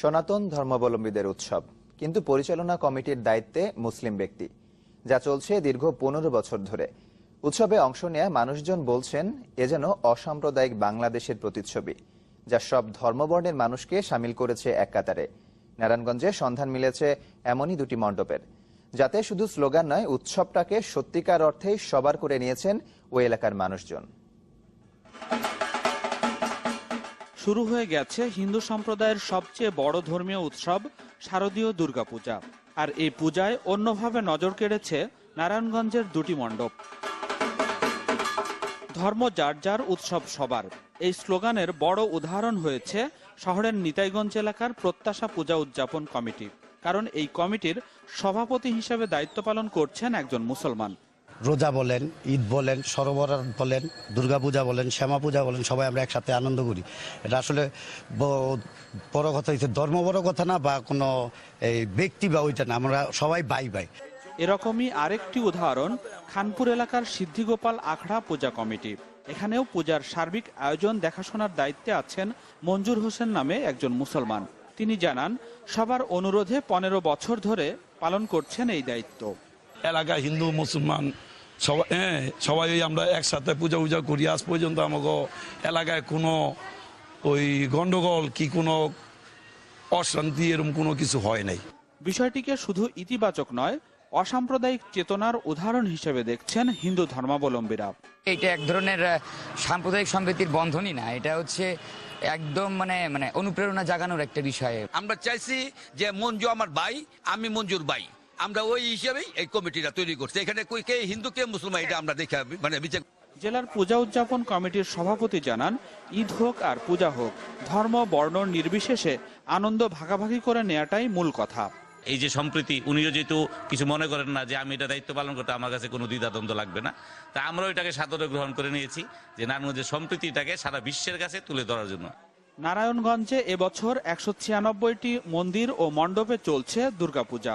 সনাতন ধর্মাবলম্বীদের উৎসব, কিন্তু পরিচালনা কমিটির দায়িত্বে মুসলিম ব্যক্তি, যা চলছে দীর্ঘ পনেরো বছর ধরে। উৎসবে অংশ নেয়া মানুষজন বলছেন, এ যেন অসাম্প্রদায়িক বাংলাদেশের প্রতিচ্ছবি, যা সব ধর্মবর্ণের মানুষকে সামিল করেছে এক কাতারে। নারায়ণগঞ্জে সন্ধান মিলেছে এমনই দুটি মণ্ডপের, যাতে শুধু স্লোগান নয়, উৎসবটাকে সত্যিকার অর্থেই সবার করে নিয়েছেন ওই এলাকার মানুষজন। শুরু হয়ে গেছে হিন্দু সম্প্রদায়ের সবচেয়ে বড় ধর্মীয় উৎসব শারদীয় দুর্গাপূজা। আর এই পূজায় অন্যভাবে নজর কেড়েছে নারায়ণগঞ্জের দুটি মণ্ডপ। ধর্ম যার যার উৎসব সবার। এই স্লোগানের বড় উদাহরণ হয়েছে শহরের নিতাইগঞ্জ এলাকার প্রত্যাশা পূজা উদযাপন কমিটি। কারণ এই কমিটির সভাপতি হিসেবে দায়িত্ব পালন করছেন একজন মুসলমান। রোজা বলেন ঈদ বলেন সরোবরাত বলেন দুর্গাপূজা বলেন শ্যামা পূজা বলেন সবাই আমরা একসাথে আনন্দ করি। এটা আসলে বড় কথা হচ্ছে ধর্ম বড় কথা না বা কোনো এই ব্যক্তি বা ওইটা না আমরা সবাই বাই বাই এরকমই আরেকটি উদাহরণ খানপুর এলাকার সিদ্ধিগোপাল আখড়া পূজা কমিটি। এখানেও পূজার সার্বিক আয়োজন দেখাশোনার দায়িত্বে আছেন মঞ্জুর হোসেন নামে একজন মুসলমান। তিনি জানান সবার অনুরোধে পনেরো বছর ধরে পালন করছেন এই দায়িত্ব। এলাকা হিন্দু মুসলমান সবাই হ্যাঁ সবাই ওই আমরা একসাথে পূজা পূজা করি। আজ পর্যন্ত আমাকে এলাকায় কোনো ওই গন্ডগোল কি কোনো অশান্তি এরকম কোনো কিছু হয় নাই। বিষয়টিকে শুধু ইতিবাচক নয় অসাম্প্রদায়িক চেতনার উদাহরণ হিসেবে দেখছেন হিন্দু ধর্মাবলম্বীরা। এটা এক ধরনের সাম্প্রদায়িক সম্প্রীতির বন্ধনই না এটা হচ্ছে একদম মানে মানে অনুপ্রেরণা জাগানোর একটা বিষয়। আমরা চাইছি যে মঞ্জু আমার ভাই আমি মঞ্জুর ভাই। আমরা ওই হিসেবেই এই কমিটিটা তৈরি করছি। এখানে কই কে হিন্দু কে মুসলমান এটা আমরা দেখে মানে বিচার জেলার পূজা উদযাপন কমিটির সভাপতি জানান ঈদ হোক আর পূজা হোক ধর্ম বর্ণ নির্বিশেষে আনন্দ ভাগাভাগি করে নেওয়াটাই মূল কথা। এই যে সম্প্রীতি উনিও যেহেতু কিছু মনে করেন না যে আমি এটা দায়িত্ব পালন করতে আমার কাছে কোনো দ্বিধাদ্বন্দ্ব লাগবে না। তা আমরাও এটাকে সাদরে গ্রহণ করে নিয়েছি যে নারায়ণগঞ্জের সম্প্রীতিটাকে সারা বিশ্বের কাছে তুলে ধরার জন্য। নারায়ণগঞ্জে এবছর একশো ছিয়ানব্বইটি মন্দির ও মণ্ডপে চলছে দুর্গাপূজা।